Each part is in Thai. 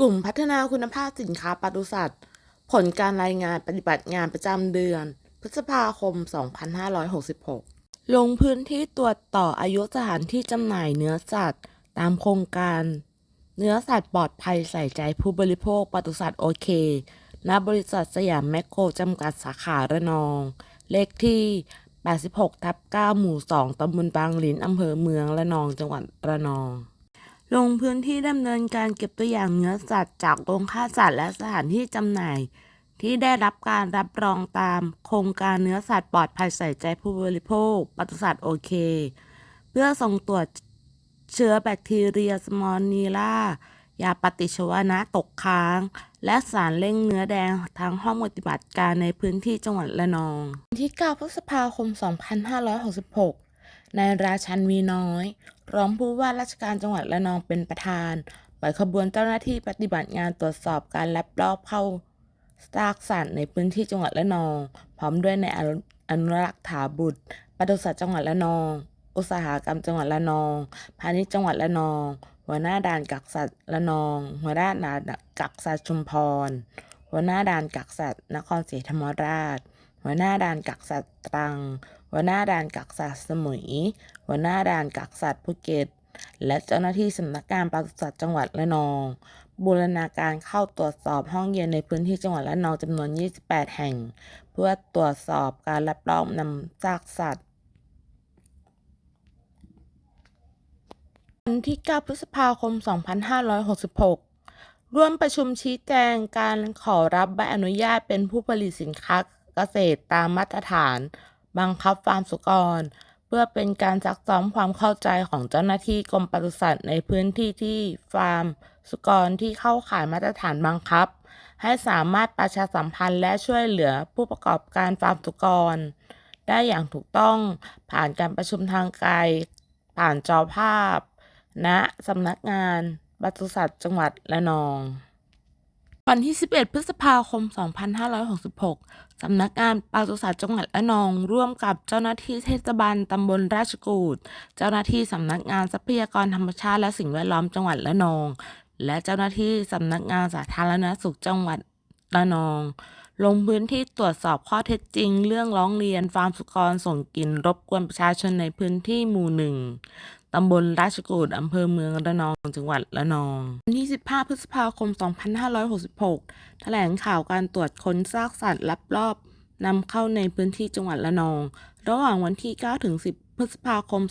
กลุ่มพัฒนาคุณภาพสินค้าปศุสัตว์ ผลการรายงานปฏิบัติงานประจำเดือน พฤษภาคม 2566 ลงพื้นที่ตรวจต่ออายุสถานที่จำหน่ายเนื้อสัตว์ ตามโครงการ เนื้อสัตว์ปลอดภัยใส่ใจผู้บริโภคปศุสัตว์โอเคณบริษัทสยามแมคโครจำกัดสาขาระนอง เลขที่ 86 ทับ 9 หมู่ 2 ตำบลบางหลินอำเภอเมืองระนองจังหวัดระนอง ลงพื้นที่ดำเนินการเก็บตัวอย่างเนื้อสัตว์จากโรงฆ่าสัตว์และสถานที่จำหน่าย ที่ได้รับการรับรองตามโครงการเนื้อสัตว์ปลอดภัยใส่ใจผู้บริโภคปศุสัตว์โอเค เพื่อส่งตรวจเชื้อแบคทีเรียสมอนีล่ายาปฏิชวนะตกค้าง และสารเร่งเนื้อแดงทางห้องปฏิบัติการในพื้นที่จังหวัดระนอง ที่ 9 พฤษภาคม 2566 นายราชันวีน้อย รองผู้ว่าราชการจังหวัดระนองเป็นประธาน ปล่อยขบวนเจ้าหน้าที่ปฏิบัติงานตรวจสอบการลักลอบเข้าซากสัตว์ในพื้นที่จังหวัดระนอง พร้อมด้วยในายอนุอนุรักษ์ถาบุตรปศุสัตว์จังหวัดระนอง อุตสาหกรรมจังหวัดระนอง พาณิชย์จังหวัดระนอง หัวหน้าด่านกักสัตว์ระนอง หัวหน้าด่านกักสัตว์ชุมพร หัวหน้าด่านกักสัตว์นครศรีธรรมราช หัวหน้าด่านกักสัตว์ตรัง หัวหน้าด่านกักสัตว์สมุย หัวหน้าด่านกักสัตว์ภูเก็ต และเจ้าหน้าที่สำนักงานปศุสัตว์จังหวัดระนอง บูรณาการเข้าตรวจสอบห้องเย็นในพื้นที่จังหวัดระนองจำนวน 28 แห่ง เพื่อตรวจสอบการรับรองนำซากสัตว์วันที่ 9 พฤษภาคม 2566ร่วมประชุมชี้แจงการขอรับใบอนุญาตเป็นผู้ผลิตสินค้าเกษตรตามมาตรฐาน บังคับฟาร์มสุกร เพื่อเป็นการซักซ้อมความเข้าใจของเจ้าหน้าที่กรมปศุสัตว์ในพื้นที่ที่ฟาร์ม สุกรที่เข้าข่ายมาตรฐานบังคับ ให้สามารถประชาสัมพันธ์และช่วยเหลือผู้ประกอบการฟาร์มสุกร ได้อย่างถูกต้องผ่านการประชุมทางไกล ผ่านจอภาพณสำนักงานปศุสัตว์จังหวัดระนอง วันที่ 11 พฤษภาคม 2566 สำนักงานปศุสัตว์จังหวัดระนอง ร่วมกับเจ้าหน้าที่เทศบาลตำบลราชกูดเจ้าหน้าที่สำนักงานทรัพยากรธรรมชาติและสิ่งแวดล้อมจังหวัดระนอง และเจ้าหน้าที่สำนักงานสาธารณสุขจังหวัดระนอง ลงพื้นที่ตรวจสอบข้อเท็จจริง เรื่องร้องเรียนฟาร์มสุกรส่งกลิ่นรบกวนประชาชนในพื้นที่หมู่หนึ่ง ตำบลราชกูดอำเภอเมืองระนอง จังหวัดระนองวันที่ 15 พฤษภาคม 2566 แถลงข่าวการตรวจค้นซากสัตว์ลับรอบนำเข้าในพื้นที่จังหวัดระนอง ระหว่างวันที่ 9 ถึง 10 พฤษภาคม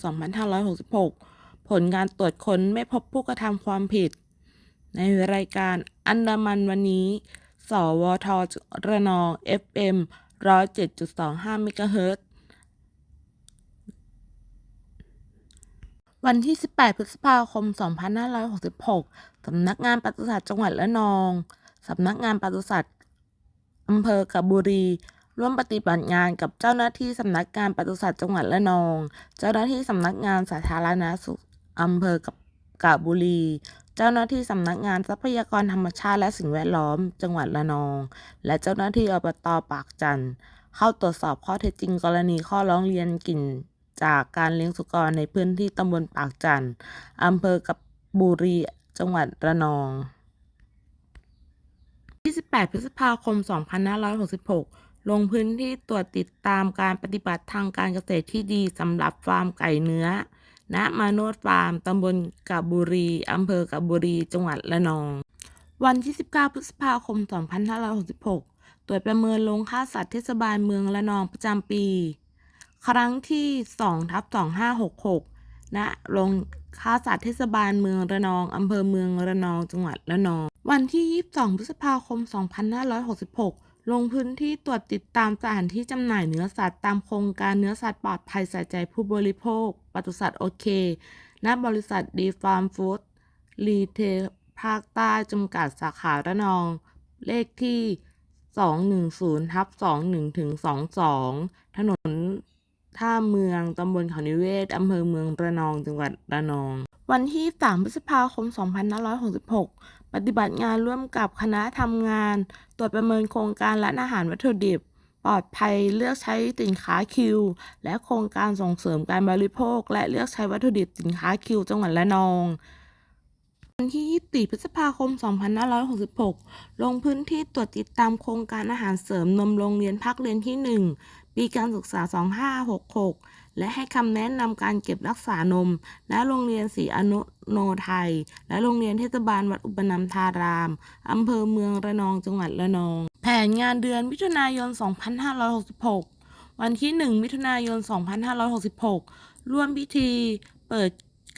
2566 ผลการตรวจค้นไม่พบผู้กระทำความผิด ในรายการอันดามันวันนี้ สวทระนอง FM 107.25เมกะเฮิรตซ์ วันที่ 18 พฤษภาคม 2566 สำนักงานปศุสัตว์จังหวัดระนอง สำนักงานปศุสัตว์อำเภอกาบบุรี ร่วมปฏิบัติงานกับเจ้าหน้าที่สำนักงานปศุสัตว์จังหวัดระนอง เจ้าหน้าที่สำนักงานสาธารณสุขอำเภอกาบกาบบุรี เจ้าหน้าที่สำนักงานทรัพยากรธรรมชาติและสิ่งแวดล้อม จังหวัดระนอง และเจ้าหน้าที่อบตปากจันทร์เข้าตรวจสอบข้อเท็จจริงกรณีข้อร้องเรียนกลิ่น จากการเลี้ยงสุกรในพื้นที่ตำบลปากจันทร์อำเภอกับบุรีจังหวัดระนอง 28 พฤษภาคม 2566 ลงพื้นที่ตรวจติดตามการปฏิบัติทางการเกษตรที่ดีสำหรับฟาร์มไก่เนื้อ ณ มาโนดฟาร์ม ตำบลกาบบุรี อำเภอกาบบุรี จังหวัดระนอง วันที่ 19 พฤษภาคม 2566 ตรวจประเมินโรงฆ่าสัตว์เทศบาลเมืองระนองประจำปี ครั้งที่2ทับ2566ณโรงฆ่าสัตว์เทศบาลเมืองระนองอำเภอเมืองระนองจังหวัดระนอง วันที่ 22 พฤษภาคม 2566 ลงพื้นที่ตรวจติดตามสถานที่จำหน่ายเนื้อสัตว์ตามโครงการเนื้อสัตว์ปลอดภัยใส่ใจผู้บริโภคปศุสัตว์โอเค ณ บริษัทดีฟาร์มฟู้ดรีเทลภาคใต้จำกัดสาขาระนอง เลขที่ 210ทับ21ถึง22 ถนน ท่าเมือง ตำบลเขานิเวศ อำเภอเมืองระนอง จังหวัดระนอง วันที่ 3 พฤษภาคม 2566 ปฏิบัติงานร่วมกับคณะทำงาน ตรวจประเมินโครงการร้านอาหารวัตถุดิบ ปลอดภัยเลือกใช้สินค้าคิว และโครงการส่งเสริมการบริโภค และเลือกใช้วัตถุดิบสินค้าคิว จังหวัดระนอง วันที่ 24 พฤษภาคม 2566 ลงพื้นที่ตรวจติดตามโครงการอาหารเสริมนมโรงเรียนภาคเรียนที่ 1 ปีการศึกษา 2566 และให้คำแนะนำการเก็บรักษานม ณ โรงเรียนศรีอนุโนไทย และโรงเรียนเทศบาลวัดอุปนัมธาราม อำเภอเมืองระนอง จังหวัดระนอง แผนงานเดือนมิถุนายน 2566 วันที่ 1 มิถุนายน 2566 ร่วมพิธีเปิด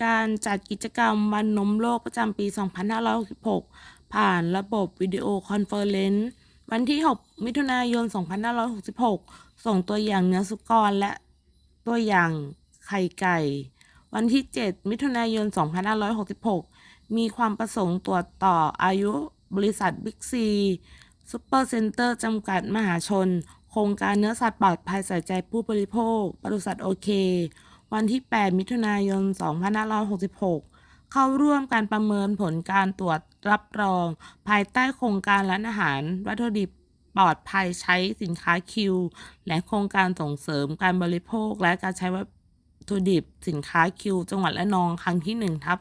การจัดกิจกรรมวันนมโลกประจำปี 2566 ผ่านระบบวิดีโอคอนเฟอเรนซ์ วันที่ 6 มิถุนายน 2566 ส่งตัวอย่างเนื้อสุกรและตัวอย่างไข่ไก่ วันที่ 7 มิถุนายน 2566 มีความประสงค์ตรวจต่ออายุบริษัทบิ๊กซีซูเปอร์เซ็นเตอร์จำกัดมหาชน โครงการเนื้อสัตว์ปลอดภัยใส่ใจผู้บริโภคบริษัทโอเค วันที่ 8 มิถุนายน 2566 เข้าร่วมการประเมินผลการตรวจ รับรอง ภายใต้โครงการร้านอาหาร วัตถุดิบปลอดภัยใช้สินค้าคิว และโครงการส่งเสริมการบริโภค และการใช้วัตถุดิบสินค้าคิว จังหวัดระนองครั้งที่1ทับ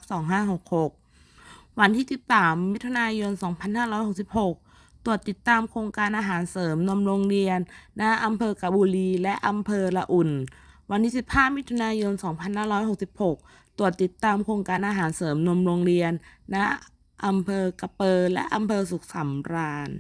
2566 วันที่ 13 มิถุนายน 2566 ตรวจติดตามโครงการอาหารเสริมนมโรงเรียนณอำเภอกะบุรี และอำเภอละอุ่น วันที่ 15 มิถุนายน 2566 ตรวจติดตามโครงการอาหารเสริมนมโรงเรียนณ อำเภอกระเปอและอำเภอสุขสำราญ